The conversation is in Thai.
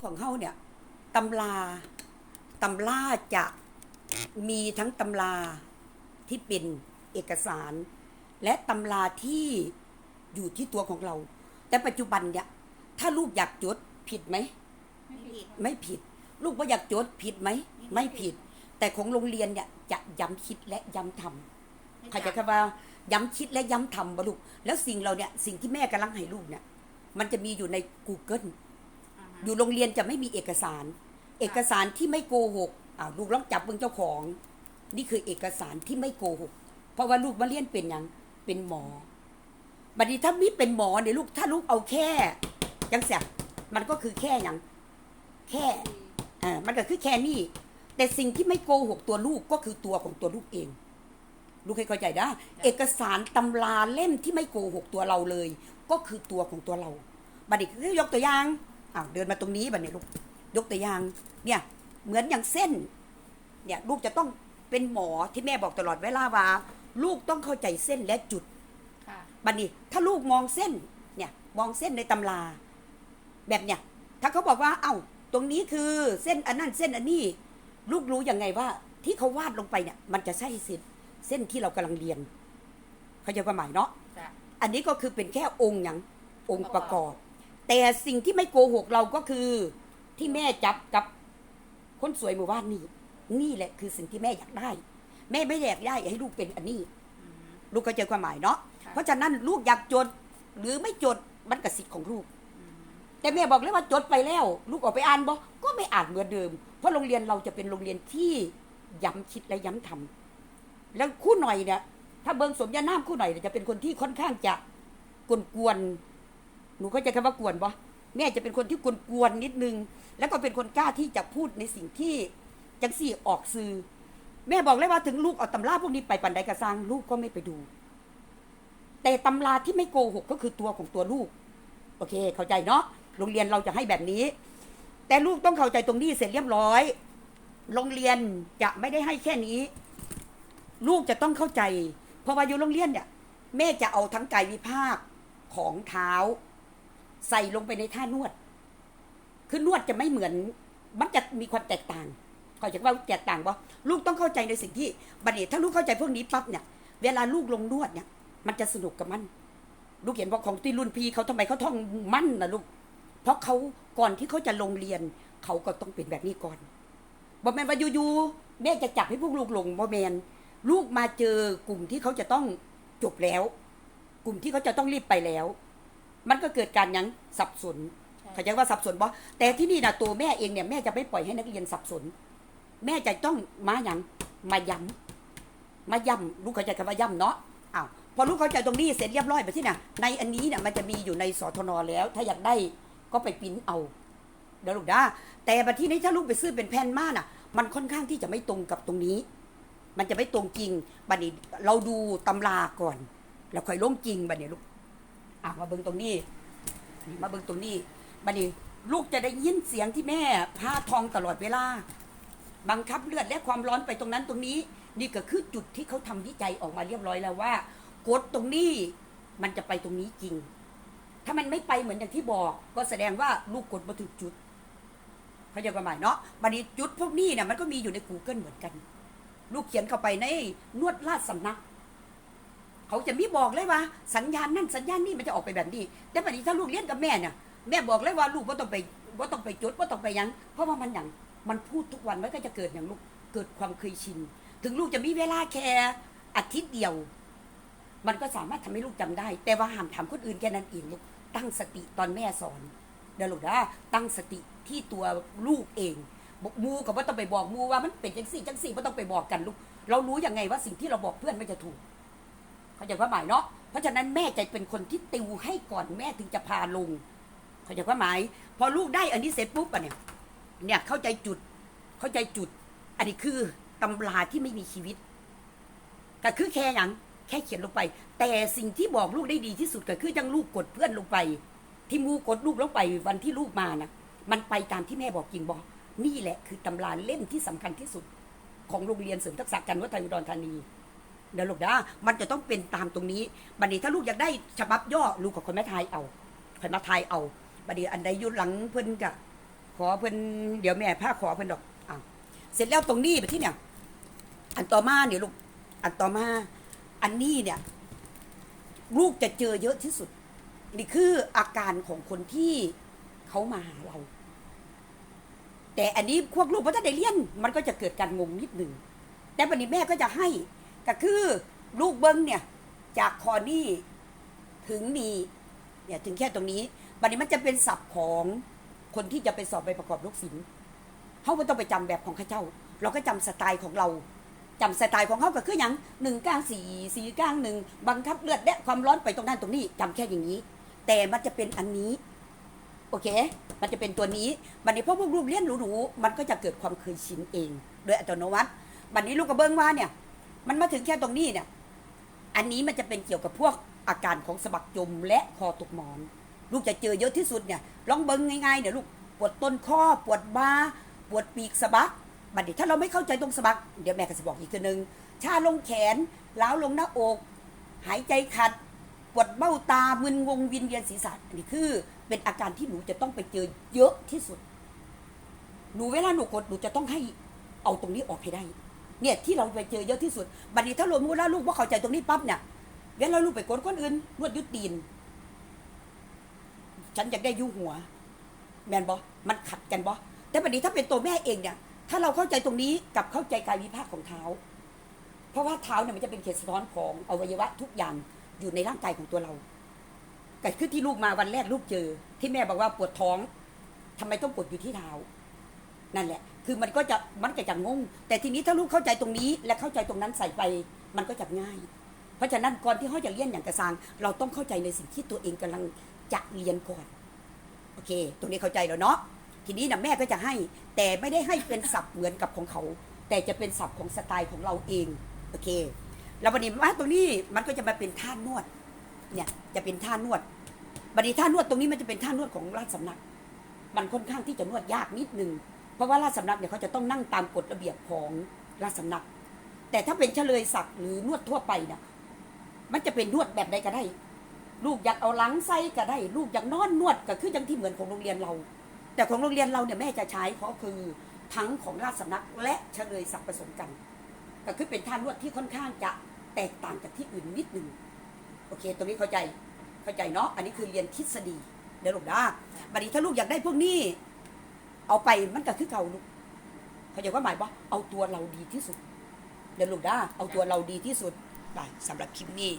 ของเฮาเนี่ยตำราตำราจะมีทั้งตำราที่เป็นเอกสาร และตำราที่อยู่ที่ตัวของเรา แต่ปัจจุบันเนี่ยถ้าลูกอยากจดผิดไหมไม่ผิดไม่ผิด ลูกว่าอยากจดผิดไหมไม่ผิด แต่ของโรงเรียนเนี่ยจะย้ำคิดและย้ำทำใครจะคำว่าย้ำคิดและย้ำทำบลูกแล้วสิ่งเราเนี่ยสิ่งที่แม่กำลังให้ลูกเนี่ยมันจะมีอยู่ใน Google อ่าฮะอยู่โรงเรียนจะไม่มีเอกสาร เอกสารที่ไม่โกหกอ้าวลูกลองจับเบิ่งเจ้าของ นี่คือเอกสารที่ไม่โกหก เพราะว่าลูกมาเรียนเป็นหยังเป็นหมอบัดนี้ถ้ามิเป็นหมอเนี่ยลูกถ้าลูกเอาแค่จังเสียมันก็คือแค่หยังแค่อ่ามันก็คือแค่นี้แต่สิ่งที่ไม่โกหกตัวลูกก็คือตัวของตัวลูกเอง ลูกให้เข้าใจได้เอกสารตำราเล่มที่ไม่โกหกตัวเราเลย ก็คือตัวของตัวเราบัดนี้คือยกตัวอย่าง อ้าวเดินมาตรงนี้บัดนี้ลูกยกตัวอย่าง เนี่ย เหมือนอย่างเส้น เนี่ยลูกจะต้องเป็นหมอที่แม่บอกตลอดเวลาว่า ลูกต้องเข้าใจเส้นและจุดค่ะบัดนี้ ถ้าลูกมองเส้น เนี่ย มองเส้นในตำรา แบบเนี่ย ถ้าเขาบอกว่า เอ้า ตรงนี้คือเส้นอันนั้นเส้นอันนี้ ลูกรู้ยังไงว่า ที่เขาวาดลงไปเนี่ย มันจะใช่เส้นเส้นที่เรากำลังเรียน เขาใจความหมายเนาะจ้ะอันนี้ก็คือเป็นแค่องค์อย่างองค์ประกอบ แต่สิ่งที่ไม่โกหกเราก็คือที่แม่จับกับคนสวยหมู่บ้านนี่นี่แหละคือสิ่งที่แม่อยากได้ แม่ไม่ได้อยากได้ให้ลูกเป็นอันนี้อืมลูกก็เจอความหมายเนาะค่ะเพราะฉะนั้นลูกอยากจดหรือไม่จดมันกสิทธิ์ของลูกอืมแต่แม่บอกเลยว่าจดไปแล้ว ลูกออกไปอ่านบ่ก็ไม่อ่านเหมือนเดิม เพราะโรงเรียนเราจะเป็นโรงเรียนที่ย้ำคิดและย้ำทำแล้วครู่หน่อยเนี่ยถ้าเบิงสมญานามครู่หน่อยเนี่ยจะเป็นคนที่ค่อนข้างจะกวนๆ หนูเข้าใจคำว่ากวนบ่แม่จะเป็นคนที่กวนๆนิดนึง แล้วก็เป็นคนกล้าที่จะพูดในสิ่งที่จังสี่ออกสื่อ แม่บอกเลยว่าถึงลูกเอาตำราพวกนี้ไปปันใดกระซังลูกก็ไม่ไปดู แต่ตำราที่ไม่โกหกก็คือตัวของตัวลูก โอเค เข้าใจเนาะโรงเรียนเราจะให้แบบนี้ แต่ลูกต้องเข้าใจตรงนี้เสร็จเรียบร้อย โรงเรียนจะไม่ได้ให้แค่นี้ ลูกจะต้องเข้าใจ เพราะว่าอยู่โรงเรียนเนี่ยแม่จะเอาทั้งกายวิภาคของเท้า ใส่ลงไปในท่านวด คือนวดจะไม่เหมือน มันจะมีความแตกต่างข้าใจว่าแตกต่างปะลูกต้องเข้าใจในสิ่งที่บัดนี้ถ้าลูกเข้าใจพวกนี้ปั๊บเนี่ย เวลาลูกลงนวดเนี่ย มันจะสนุกกับมัน ลูกเห็นว่าของที่รุ่นพี่เขาทำไมเขาท่องมั่นนะลูก เพราะเขาก่อนที่เขาจะลงเรียน เขาก็ต้องเป็นแบบนี้ก่อนบอแมนว่าอยู่ๆแม่จะจับให้พวกลูกลงบอแมนลูกมาเจอกลุ่มที่เขาจะต้องจบแล้ว กลุ่มที่เขาจะต้องรีบไปแล้ว มันก็เกิดการหยังสับสนเข้าใจว่าสับสนบ่แต่ที่นี่นะตัวแม่เองเนี่ยแม่จะไม่ปล่อยให้นักเรียนสับสน แม่จะต้องมาหยังมาย้ำมาย้ำลูกเข้าใจคำว่าย้ำเนาะอ้าวพอลูกเข้าใจตรงนี้เสร็จเรียบร้อยไปที่น่ะ ในอันนี้เนี่ยมันจะมีอยู่ในสทนแล้ว ถ้าอยากได้ก็ไปปริ้นเอาเดี๋ยวลูกนะแต่บัดที่นี้ถ้าลูกไปซื้อเป็นแผ่นมาน่ะ มันค่อนข้างที่จะไม่ตรงกับตรงนี้ มันจะไม่ตรงจริงบัดนี้เราดูตำราก่อน แล้วค่อยลงจริงบัดนี้ลูก อะมาเบิ่งตรงนี้นี่มาเบิ่งตรงนี้บัดนี้ลูกจะได้ยินเสียงที่แม่พาทองตลอดเวลา บังคับเลือดและความร้อนไปตรงนั้นตรงนี้ นี่ก็คือจุดที่เขาทำวิจัยออกมาเรียบร้อยแล้วว่ากดตรงนี้มันจะไปตรงนี้จริง ถ้ามันไม่ไปเหมือนอย่างที่บอก ก็แสดงว่าลูกกดมาถึงจุดเขาจความหมายเนาะบัดนี้จุดพวกนี้เนี่ยมันก็มีอยู่ใน Google เหมือนกัน ลูกเขียนเข้าไปในนวดราชสำนัก เขาจะมีบอกเลยว่า สัญญาณนั่นสัญญาณนี่มันจะออกไปแบบนี้แต่บัดนี้ถ้าลูกเรียนกับแม่เนี่ยแม่บอกเลยว่าลูกว่าต้องไปว่าต้องไปจดว่าต้องไปยัง เพราะว่ามันอย่างมันพูดทุกวันมันก็จะเกิดอย่างลูกเกิดความเคยชิน ถึงลูกจะมีเวลาแค่อาทิตย์เดียว มันก็สามารถทำให้ลูกจำได้ แต่ว่าห้ามถามคนอื่นแค่นั้นเองลูกตั้งสติตอนแม่สอนเดี๋ยวลูกนะตั้งสติที่ตัวลูกเองบอกมูกับว่าต้องไปบอกมูว่ามันเป็นจังสี่จังสี่ว่าต้องไปบอกกันลูก เรารู้ยังไงว่าสิ่งที่เราบอกเพื่อนไม่จะถูก เขาใจความหมายเนาะเพราะฉะนั้นแม่จะเป็นคนที่ติวให้ก่อนแม่ถึงจะพาลงเขาใจความหมาย พอลูกได้อันนี้เสร็จปุ๊บอะเนี่ยเนี่ยเข้าใจจุดเข้าใจจุด อันนี้คือตำราที่ไม่มีชีวิตแต่คือแค่อย่างแค่เขียนลงไป แต่สิ่งที่บอกลูกได้ดีที่สุดก็คือจังลูกกดเพื่อนลงไป ที่มูกดลูกลงไปวันที่ลูกมานะมันไปตามที่แม่บอกจริงบอกนี่แหละคือตำราเล่มที่สำคัญที่สุด ของโรงเรียนเสริมทักษะการวัฒนอุดรธานี เดี๋ยวลูกนะมันจะต้องเป็นตามตรงนี้บัดนี้ถ้าลูกอยากได้ฉบับย่อลูกกับคนแม่ทายเอาคนมาทายเอาบัดนี้อันใดยุดหลังเพิ่นกะขอเพิ่นเดี๋ยวแม่พาขอเพิ่นดอกอ้าวเสร็จแล้วตรงนี้ไปที่เนี่ย อันต่อมาเนี่ยลูกอันต่อมา อันนี้เนี่ย ลูกจะเจอเยอะที่สุด นี่คืออาการของคนที่เขามาหาเรา แต่อันนี้พวกลูกพระท่านได้เรียน มันก็จะเกิดการงงนิดหนึ่งแต่วันนี้แม่ก็จะให้ ก็คือลูกเบิ้งเนี่ย จากคอนี่ถึงนี่เนี่ยถึงแค่ตรงนี้วันนี้มันจะเป็นศัพท์ของคนที่จะไปสอบใบประกอบลูกศิลป์เขาไม่ต้องไปจำแบบของข้าเจ้า เราก็จำสไตล์ของเราจำสไตล์ของเขาก็คืออย่างหนึ่งก้างสี่สี่ก้างหนึ่งบังคับเลือดและความร้อนไปตรงนั้นตรงนี้จำแค่อย่างนี้ แต่มันจะเป็นอันนี้ โอเค มันจะเป็นตัวนี้บัดนี้พอพวกลูกเรียนหรูๆมันก็จะเกิดความเคยชินเอง โดยอัตโนมัติบัดนี้ลูกกระเบื้องว่าเนี่ย มันมาถึงแค่ตรงนี้เนี่ย อันนี้มันจะเป็นเกี่ยวกับพวกอาการของสะบักจมและคอตกหมอน ลูกจะเจอเยอะที่สุดเนี่ย ลองเบิ้งง่ายๆเดี๋ยลูกปวดต้นข้อปวดบ่าปวดปีกสะบักบัดนี้ถ้าเราไม่เข้าใจตรงสะบัก เดี๋ยวแม่ก็จะบอกอีกทีหนึ่งชาลงแขนล้าวลงหน้าอก หายใจขัด ปวดเบ้าตามึนงงวินเวียนศีรษะนนี้คือ เป็นอาการที่หนูจะต้องไปเจอเยอะที่สุด หนูเวลาหนูกดหนูจะต้องให้เอาตรงนี้ออกให้ได้ เนี่ยที่เราไปเจอเยอะที่สุดบัดนี้ถ้าเรารู้แล้วลูกว่าเข้าใจตรงนี้ปั๊บเนี่ยเวลาลูกไปกดคนอื่นนวดยุตีน ฉันอยากได้ยุหัว แมนบอมันขัดกันบอแต่บัดนี้ถ้าเป็นตัวแม่เองเนี่ย ถ้าเราเข้าใจตรงนี้กับเข้าใจกายวิภาคของเท้า เพราะว่าเท้าเนี่ยมันจะเป็นเขตสะท้อนของอวัยวะทุกอย่างอยู่ในร่างกายของตัวเราแต่คือที่ลูกมาวันแรกลูกเจอ ที่แม่บอกว่าปวดท้องทำไมต้องปวดอยู่ที่เท้า นั่นแหละ คือมันก็จะมันก็จะงง แต่ทีนี้ถ้าลูกเข้าใจตรงนี้ และเข้าใจตรงนั้นใส่ไปมันก็จะง่าย เพราะฉะนั้นก่อนที่เขาจะเรียนอย่างกระซังเราต้องเข้าใจในสิ่งที่ตัวเองกำลังจะเรียนก่อนโอเค ตรงนี้เข้าใจแล้วเนาะทีนี้นะแม่ก็จะให้ แต่ไม่ได้ให้เป็นศัพท์เหมือนกับของเขา แต่จะเป็นศัพท์ของสไตล์ของเราเองโอเค แล้ววันนี้มาตรงนี้มันก็จะมาเป็นท่านวด เนี่ยจะเป็นท่านวดบัดนี้ท่านวดตรงนี้มันจะเป็นท่านวดของราชสำนัก มันค่อนข้างที่จะนวดยากนิดนึง เพราะว่าราชสำนักเนี่ยเขาจะต้องนั่งตามกฎระเบียบของราชสำนัก แต่ถ้าเป็นเฉลยศักดิ์หรือนวดทั่วไปเนี่ยมันจะเป็นนวดแบบใดก็ได้ ลูกอยากเอาหลังไส้ก็ได้ ลูกอยากนอนนวดก็คืออย่างที่เหมือนของโรงเรียนเรา แต่ของโรงเรียนเราเนี่ยแม่จะใช้ก็คือทั้งของราชสำนักและเฉลยศักดิ์ผสมกัน ก็คือเป็นท่านวดที่ค่อนข้างจะแตกต่างจากที่อื่นนิดหนึ่งโอเค ตรงนี้เข้าใจ เข้าใจเนาะ อันนี้คือเรียนทฤษฎี เดี๋ยวลูกนะบัดนี้ถ้าลูกอยากได้พวกนี้ เอาไปมันก็คือเก่าลูกเขาจะว่าหมายว่าเอาตัวเราดีที่สุดเดี๋ยวลูกด้าเอาตัวเราดีที่สุดไปสำหรับคลิปนี้